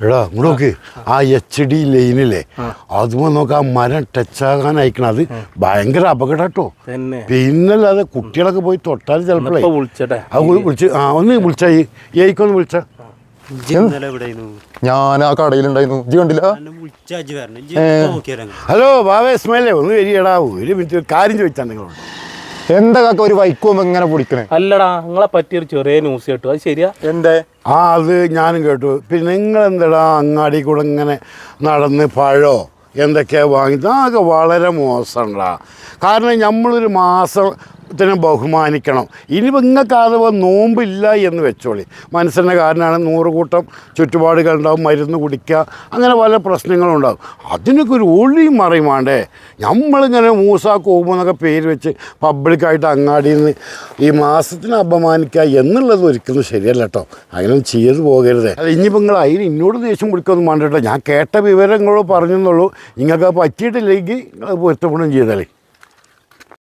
എടാ ഇങ്ങോട്ട് നോക്ക്. ആ എച്ച് ഡി ലൈനിലെ അതുമോ നോക്ക് ആ മരം ടച്ചാകാൻ അയക്കണത് ഭയങ്കര അപകടം കേട്ടോ പിന്നല്ലാതെ കുട്ടികളൊക്കെ പോയി തൊട്ടാൽ ചിലപ്പോഴേ വിളി- വിളിച്ച് ആ ഒന്ന് വിളിച്ചായി ഏക്കൊന്ന് വിളിച്ച. ഞാൻ ആ കടയിലുണ്ടായിരുന്നു. ഇജ്ജ് കണ്ടില്ല? വിളിച്ചാ ഹലോ ബാബേ ഇസ്മായിലേ ഒന്ന് വരികടാ ഒരു മിനിറ്റ് കാര്യം ചോദിച്ചാൽ നിങ്ങളോട്. എന്താ കാക്ക ഒരു വൈക്കോ ഇങ്ങനെ പൊടിക്കണേ? അല്ലടാ നിങ്ങളെ പറ്റിയൊരു ചെറിയ ന്യൂസ് കേട്ടു. അത് ശരിയാ? എന്തേ? ആ അത് ഞാനും കേട്ടു. പിന്നെ നിങ്ങൾ എന്താടാ അങ്ങാടി കൂടെ ഇങ്ങനെ നടന്ന് പഴോ എന്തൊക്കെയാ വാങ്ങി അതൊക്കെ വളരെ മോശമുണ്ടാ കാരണം നമ്മളൊരു മാസത്തിനെ ബഹുമാനിക്കണം. ഇനി നിങ്ങൾക്ക് അഥവാ നോമ്പില്ല എന്ന് വെച്ചോളി. മനസ്സിന്റെ കാരണമാണ് നൂറ് കൂട്ടം ചുറ്റുപാടുകൾ ഉണ്ടാവും മരുന്ന് കുടിക്കുക അങ്ങനെ പല പ്രശ്നങ്ങളും ഉണ്ടാവും. അതിനൊക്കെ ഒരു ഒളിയും മറിയും വേണ്ടേ നമ്മളിങ്ങനെ മൂസ കോമെന്നൊക്കെ പേര് വെച്ച് പബ്ലിക്കായിട്ട് അങ്ങാടിയിൽ നിന്ന് ഈ മാസത്തിന് അപമാനിക്കുക എന്നുള്ളത് ഒരിക്കലും ശരിയല്ല കേട്ടോ. അങ്ങനെ ചെയ്ത് പോകരുത്. അത് ഇനിയിപ്പോൾ നിങ്ങൾ അതിന് എന്നോട് ദേഷ്യം പിടിക്കൊന്നും വേണ്ട കേട്ടോ. ഞാൻ കേട്ട വിവരങ്ങളോ പറഞ്ഞെന്നുള്ളൂ. നിങ്ങൾക്ക് പറ്റിയിട്ടില്ലെങ്കിൽ നിങ്ങൾ പൊരുത്തപ്പെടുകയും ചെയ്താലേ